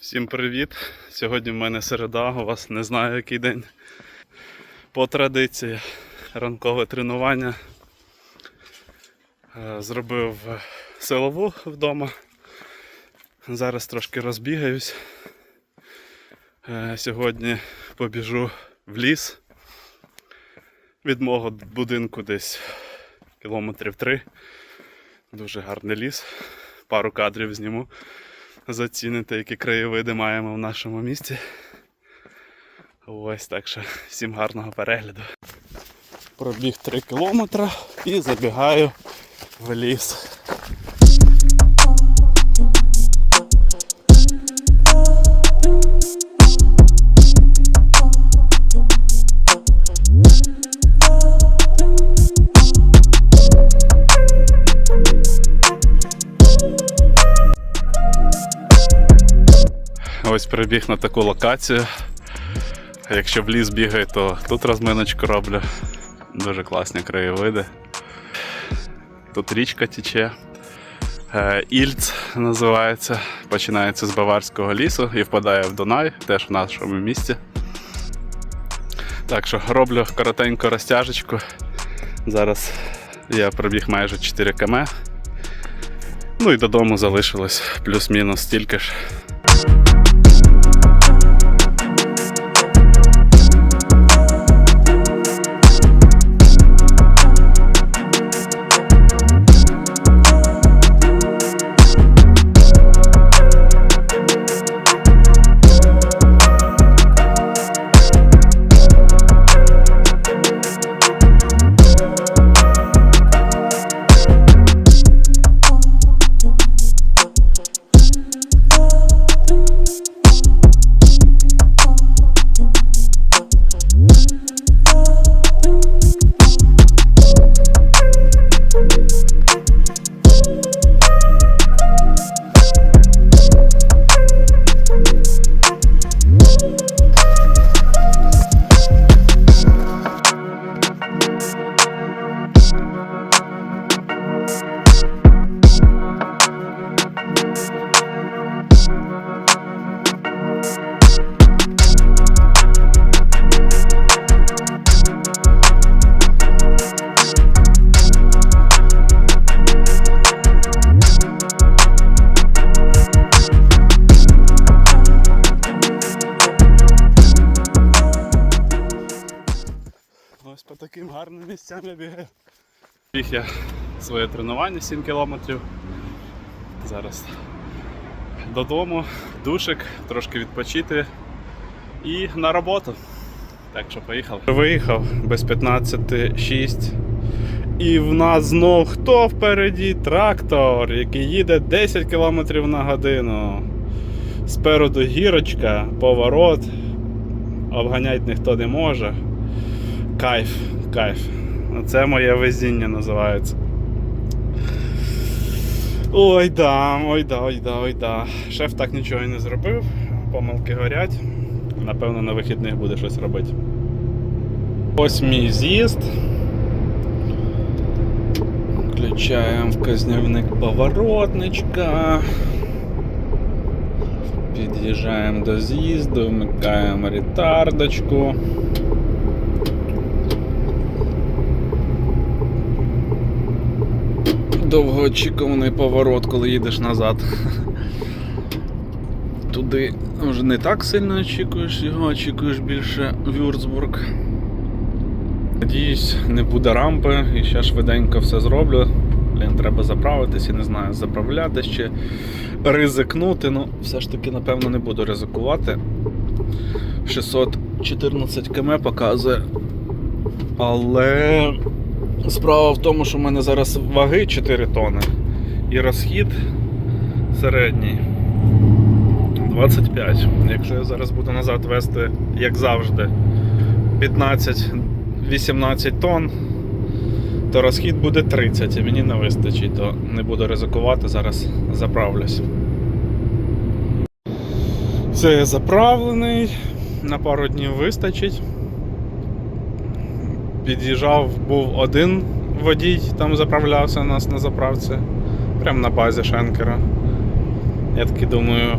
Всім привіт! Сьогодні в мене середа, у вас не знаю який день. По традиції ранкове тренування. Е, Зробив силову вдома. Зараз трошки розбігаюсь. Е, Сьогодні побіжу в ліс. Від мого будинку десь кілометрів три. Дуже гарний ліс. Пару кадрів зніму заціните, які краєвиди маємо в нашому місті. Ось так що всім гарного перегляду. Пробіг 3 кілометри і забігаю в ліс. Ось прибіг на таку локацію. Якщо в ліс бігаю, то тут розминочку роблю. Дуже класні краєвиди. Тут річка тече. Е, Ільц називається. Починається з Баварського лісу і впадає в Дунай, теж в нашому місті. Так що роблю коротеньку розтяжечку. Зараз я пробіг майже 4 км. Ну і додому залишилось плюс-мінус стільки ж. По таким гарним місцям я. Біг я своє тренування 7 кілометрів. Зараз додому, душик, трошки відпочити і на роботу. Так що поїхали. Виїхав без 15.6. І в нас знов хто впереді? Трактор, який їде 10 км на годину. Спереду гірочка, поворот. Обганяти ніхто не може. Кайф, кайф. Це моє везіння називається. Ой да, ой да, ой да, ой да. Шеф так нічого і не зробив. Помилки горять. Напевно, на вихідних буде щось робити. Ось мій з'їзд. Включаємо вказівник поворотничка. Під'їжджаємо до з'їзду, вмикаємо ретардочку. Довгоочікуваний поворот, коли їдеш назад. Туди вже не так сильно очікуєш, його очікуєш більше Вюрцбург. Надіюсь, не буде рампи і ще швиденько все зроблю. Блін, треба заправитись і не знаю, заправляти чи ризикнути. Ну, все ж таки, напевно, не буду ризикувати. 614 км показує. Але Справа в тому, що в мене зараз ваги 4 тони і розхід середній 25. Якщо я зараз буду назад вести, як завжди, 15-18 тонн, то розхід буде 30 і мені не вистачить, то не буду ризикувати, зараз заправлюсь. Це я заправлений, на пару днів вистачить під'їжджав, був один водій, там заправлявся у нас на заправці, прямо на базі Шенкера. Я таки думаю,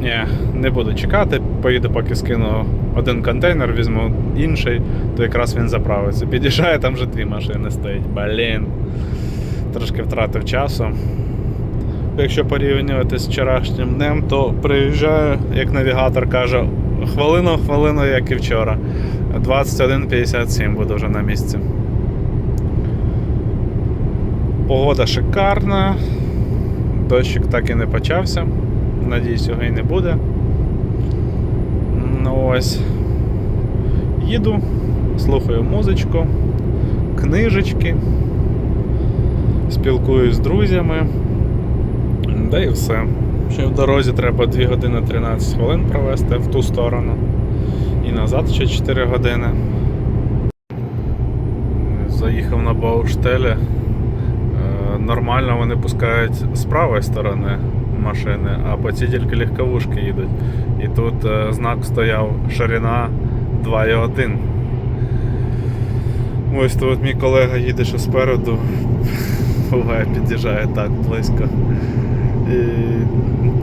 Ні, не буду чекати, поїду, поки скину один контейнер, візьму інший, то якраз він заправиться. Під'їжджає, там вже дві машини стоять. Блін. Трошки втратив часу. Якщо порівнювати з вчорашнім днем, то приїжджаю, як навігатор каже, хвилину, хвилину, як і вчора. 21.57 буду вже на місці. Погода шикарна. Дощик так і не почався. Надіюсь, його і не буде. Ну ось. Їду, слухаю музичку, книжечки, спілкуюсь з друзями. Да і все. Ще в дорозі треба 2 години 13 хвилин провести в ту сторону. І назад ще 4 години. Заїхав на Бауштелі. Е, Нормально вони пускають з правої сторони машини, а по цій тільки легковушки їдуть. І тут е, знак стояв ширина 2,1. Ось тут мій колега їде ще спереду. Буває, під'їжджає так близько. І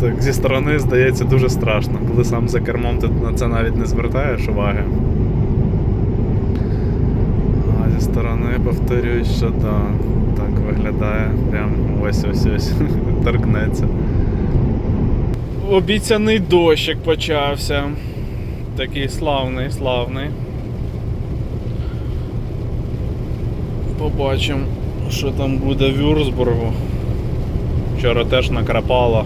так, зі сторони здається дуже страшно. Коли сам за кермом ти на це навіть не звертаєш уваги. А зі сторони повторюють, що да, так виглядає. Прям ось ось ось торкнеться. Обіцяний дощик почався. Такий славний, славний. Побачимо, що там буде в Вюрсбургу. Вчора теж накрапало.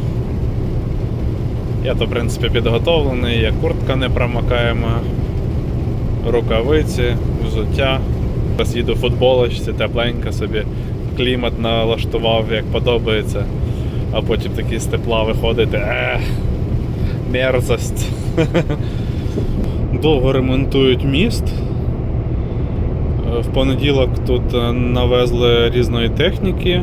Я то, в принципі, підготовлений, є куртка не промокаєма, рукавиці, взуття. Зараз їду в футболочці, тепленько собі, клімат налаштував, як подобається, а потім такий з тепла виходити. Ех, мерзость. Довго ремонтують міст. В понеділок тут навезли різної техніки.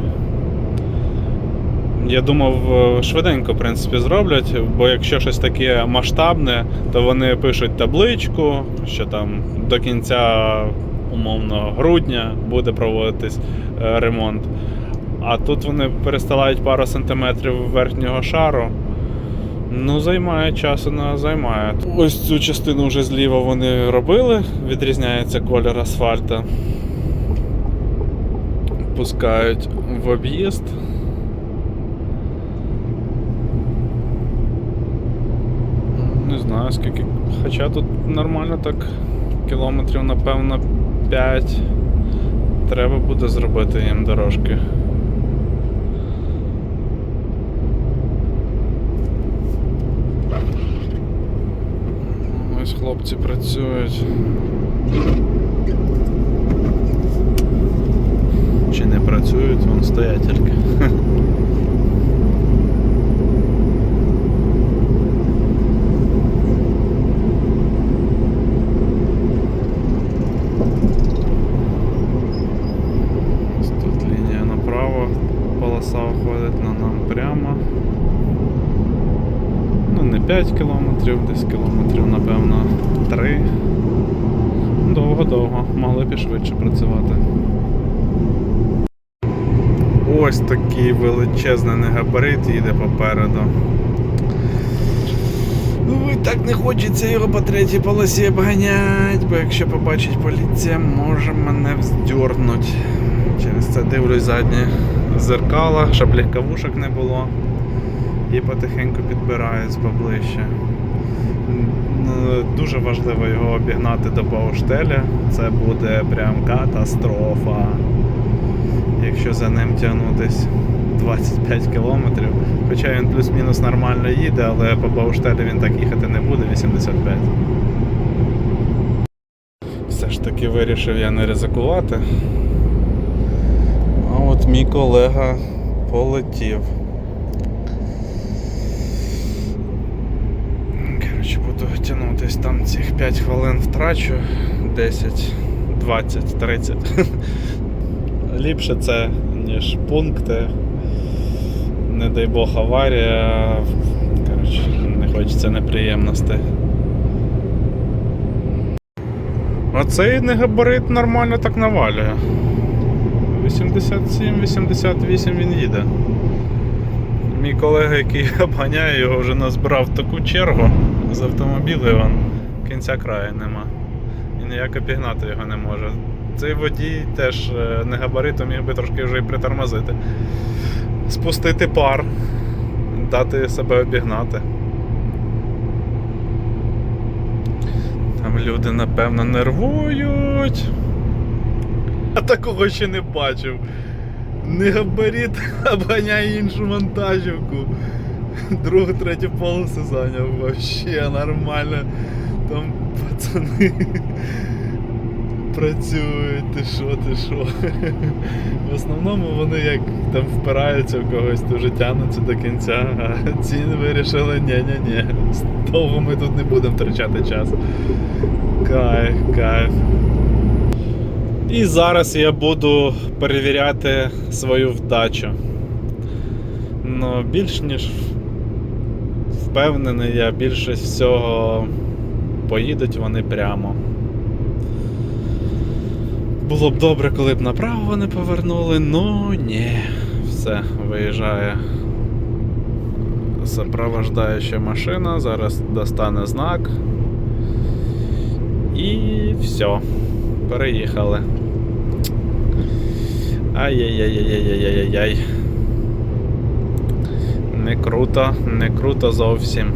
Я думав, е, швиденько в принципі, зроблять, бо якщо щось таке масштабне, то вони пишуть табличку, що там до кінця умовно грудня буде проводитись е, ремонт. А тут вони перестилають пару сантиметрів верхнього шару. Ну, займає часу на займає. Ось цю частину вже зліва вони робили, відрізняється колір асфальта. Пускають в об'їзд. Не знаю скільки. Хоча тут нормально так кілометрів, напевно, 5. Треба буде зробити їм дорожки. Ось хлопці працюють. Чи не працюють, вон стоять тільки. Ось Тут лінія направо, полоса уходить на нам прямо. Ну, не 5 кілометрів, десь кілометрів, напевно, 3. Довго-довго, могли б і швидше працювати. Ось такий величезний негабарит їде попереду. Ну, так не хочеться його по третій полосі обганять, бо якщо побачить поліція, може мене вздьорнуть. Через це дивлюсь задні зеркала, щоб легковушок не було. І потихеньку підбираюсь поближче. Ну, Дуже важливо його обігнати до Бауштеля. Це буде прям катастрофа. Якщо за ним тягнутись 25 кілометрів. Хоча він плюс-мінус нормально їде, але по Бауштелі він так їхати не буде 85. Все ж таки вирішив я не ризикувати. А от мій колега полетів. Коротше, буду тягнутись там цих 5 хвилин втрачу, 10, 20, 30. Ліпше це, ніж пункти. Не дай Бог аварія. Коротше, не хочеться неприємностей. А цей негабарит нормально так навалює. 87-88 він їде. Мій колега, який обганяє його, вже назбирав таку чергу з автомобілів, вон, кінця краю нема. І ніяк обігнати його не може. Цей водій теж е, не габаритом міг би трошки вже і притормозити. Спустити пар, дати себе обігнати. Там люди, напевно, нервують. Я такого ще не бачив. Не габарит, а обганяє іншу вантажівку. Другу, третю полосу зайняв. Вообще нормально. Там пацани працюють, ти що, ти що. В основному вони як там впираються в когось, вже тягнуться до кінця, а ці вирішили, ні-ні-ні, довго ми тут не будемо втрачати час. Кайф, кайф. І зараз я буду перевіряти свою вдачу. Ну, більш ніж впевнений, я більшість всього поїдуть вони прямо. Було б добре, коли б направо вони повернули, ну ні, все, виїжджає сопровождаюча машина, зараз достане знак. І все, переїхали. Ай-яй-яй-яй-яй-яй-яй. Не круто, не круто зовсім.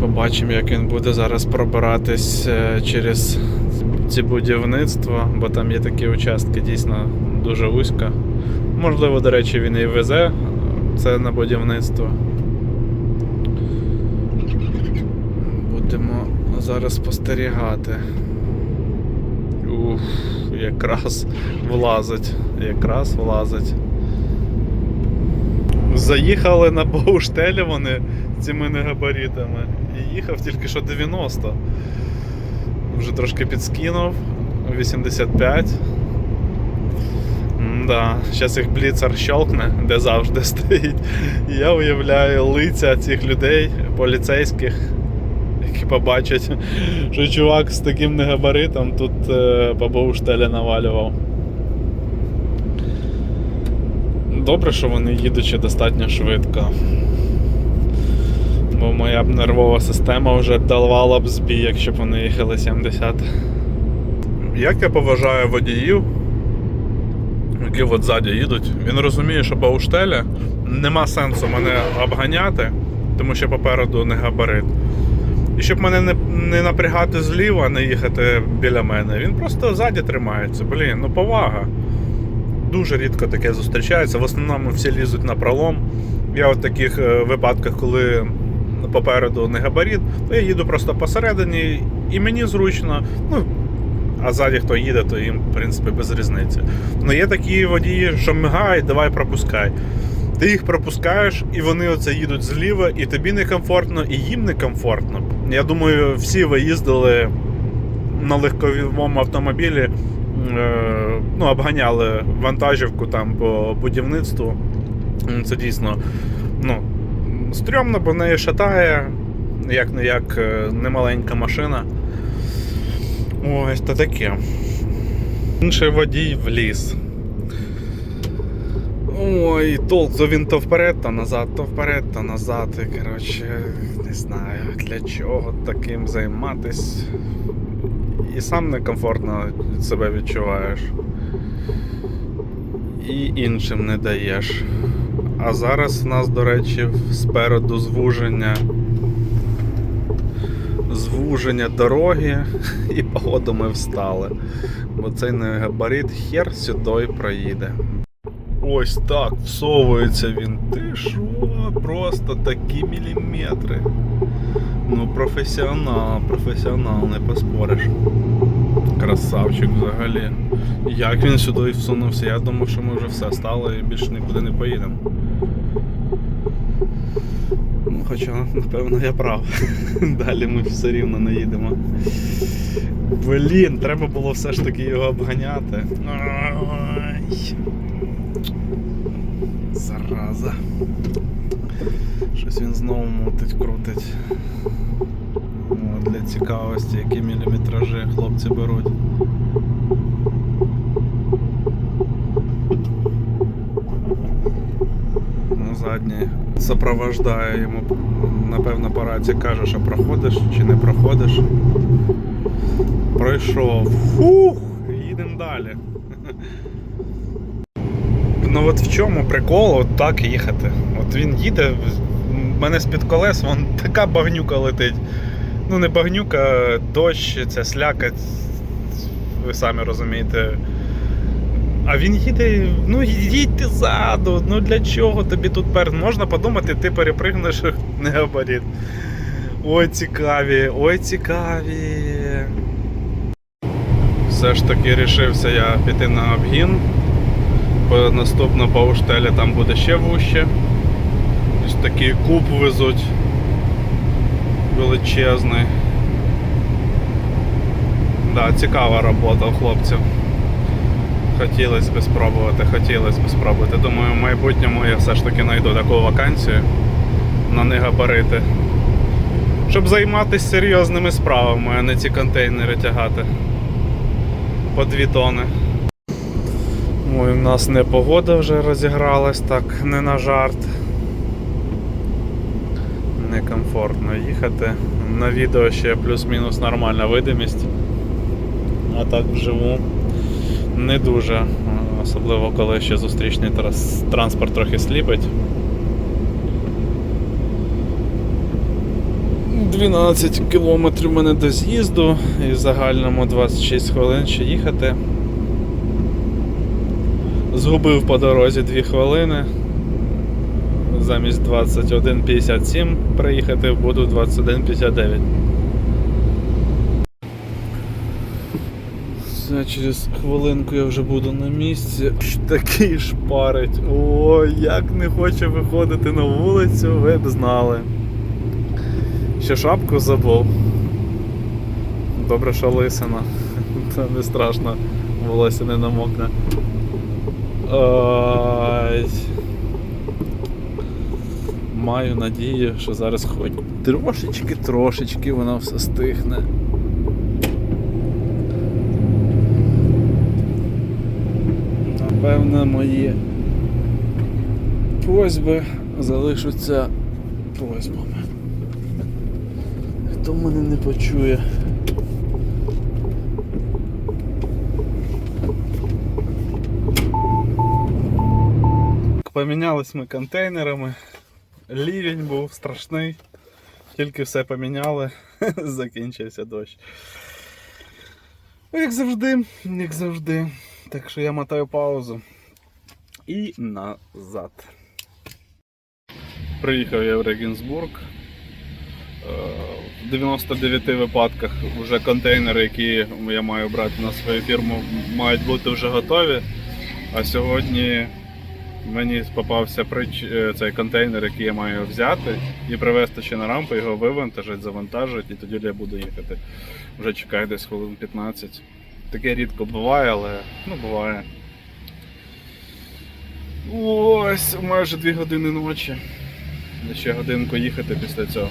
Побачимо, як він буде зараз пробиратись е, через ці будівництва, бо там є такі участки дійсно дуже вузько. Можливо, до речі, він і везе е, це на будівництво. Будемо зараз спостерігати. Уф, якраз влазить, якраз влазить. Заїхали на Бауштелі вони цими негабаритами і їхав тільки що 90. Вже трошки підскинув 85. Да, зараз їх бліцар щелкне, де завжди стоїть. І я уявляю лиця цих людей, поліцейських, які побачать, що чувак з таким негабаритом тут е, по Бауштелі навалював. Добре, що вони їдучи достатньо швидко. Бо моя б нервова система вже давала б збій, якщо б вони їхали 70. Як я поважаю водіїв, які от ззаді їдуть, він розуміє, що Бауштеля нема сенсу мене обганяти, тому що попереду не габарит. І щоб мене не, не напрягати зліва, не їхати біля мене, він просто ззаді тримається. Блін, ну повага. Дуже рідко таке зустрічається. В основному всі лізуть на пролом. Я в таких е, випадках, коли попереду не габарит, то я їду просто посередині, і мені зручно. Ну, а ззаді хто їде, то їм, в принципі, без різниці. Ну є такі водії, що мигають, давай пропускай. Ти їх пропускаєш, і вони оце їдуть зліва, і тобі некомфортно, і їм некомфортно. Я думаю, всі ви їздили на легковому автомобілі, ну, обганяли вантажівку там по будівництву. Це дійсно ну, стрьомно, бо неї шатає, як не як немаленька машина. Ось то таке. Інший водій в ліс. Ой, толк, то він то вперед, то назад, то вперед, то назад. І, коротше, не знаю для чого таким займатись. І сам некомфортно себе відчуваєш. І іншим не даєш. А зараз в нас, до речі, спереду звуження. Звуження дороги, і походу ми встали. Бо цей не габарит хер сюди проїде. Ось так всовується він. Ти що? Просто такі міліметри. Ну, професіонал, професіонал, не поспориш. Красавчик взагалі. Як він сюди всунувся? Я думав, що ми вже все стало і більше нікуди не поїдемо. Ну, хоча, напевно, я прав. Далі ми все рівно не їдемо. Блін, треба було все ж таки його обганяти. Ай. Зараза. Щось він знову мутить, крутить. Для цікавості, які міліметражі хлопці беруть. сьогодні сопровождаю йому. Напевно, по раці каже, що проходиш чи не проходиш. Пройшов. Фух! Їдемо далі. Ну от в чому прикол от так їхати. От він їде, в мене з-під колес вон така багнюка летить. Ну не багнюка, дощ, ця слякать, ви самі розумієте. А він їде, ну їдьте ззаду, ну для чого тобі тут пер... Можна подумати, ти перепригнеш не габарит. Ой, цікаві, ой, цікаві. Все ж таки рішився я піти на обгін. Наступно по уштелі там буде ще вуще. Ось такий куб везуть величезний. Да, цікава робота у хлопців. Хотілося б спробувати, хотілося б спробувати. Думаю, в майбутньому я все ж таки знайду таку вакансію на негабарити. Щоб займатися серйозними справами, а не ці контейнери тягати. По дві тони. Ой, у нас не погода вже розігралась, так не на жарт. Некомфортно їхати. На відео ще плюс-мінус нормальна видимість. А так вживу не дуже. Особливо коли ще зустрічний транспорт трохи сліпить. 12 кілометрів мене до з'їзду і в загальному 26 хвилин ще їхати. Згубив по дорозі 2 хвилини. Замість 21.57 приїхати буду 21.59. Все, через хвилинку я вже буду на місці. Такий шпарить. Ой, як не хоче виходити на вулицю, ви б знали. Ще шапку забув. Добре, що лисина. Це не страшно, волосся не намокне. Ай. Маю надію, що зараз хоч трошечки, трошечки воно все стихне. Напевно, мої просьби залишаться просьбами. Хто мене не почує? Помінялись ми контейнерами. Лівень був страшний. Тільки все поміняли, закінчився дощ. Як завжди, як завжди. Так що я мотаю паузу. І назад. Приїхав я в Регінсбург. Е, В 99 випадках вже контейнери, які я маю брати на свою фірму, мають бути вже готові. А сьогодні мені попався прич... е, цей контейнер, який я маю взяти, і привезти ще на рампу, його вивантажити, завантажити, і тоді я буду їхати. Вже чекаю десь хвилин 15. Таке рідко буває, але ну буває. Ось майже 2 години ночі. Ще годинку їхати після цього.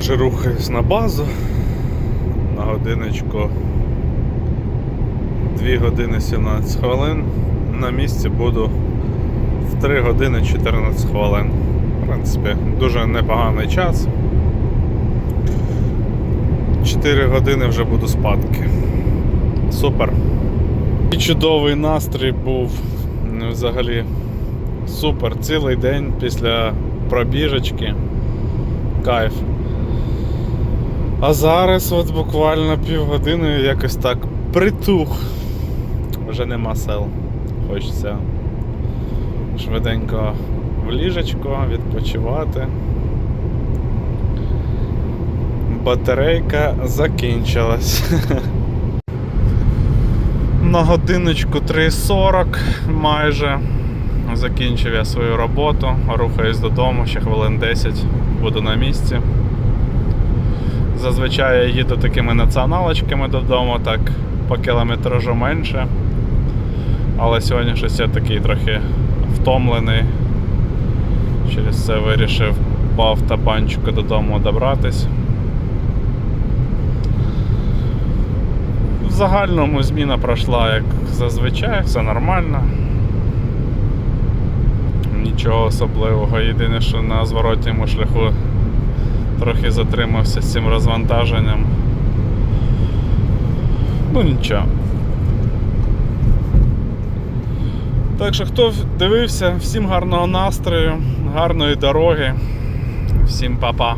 Вже рухаюсь на базу. На годиночку 2 години 17 хвилин. На місці буду 3 години 14 хвилин. В принципі, дуже непоганий час. 4 години вже буду спадки. Супер. І чудовий настрій був ну, взагалі супер. Цілий день після пробіжечки. Кайф. А зараз от буквально півгодини якось так притух. Вже нема сил. Хочеться швиденько в ліжечко, відпочивати. Батарейка закінчилась. На годиночку 3.40 майже закінчив я свою роботу, рухаюсь додому, ще хвилин 10 буду на місці. Зазвичай я їду такими націоналочками додому, так по кілометражу менше. Але сьогодні щось я такий трохи втомлений. Через це вирішив по автобанчику додому добратись. В загальному зміна пройшла як зазвичай, все нормально. Нічого особливого. Єдине, що на зворотньому шляху трохи затримався з цим розвантаженням. Ну нічого. Так що, хто дивився, всім гарного настрою, гарної дороги, всім па-па.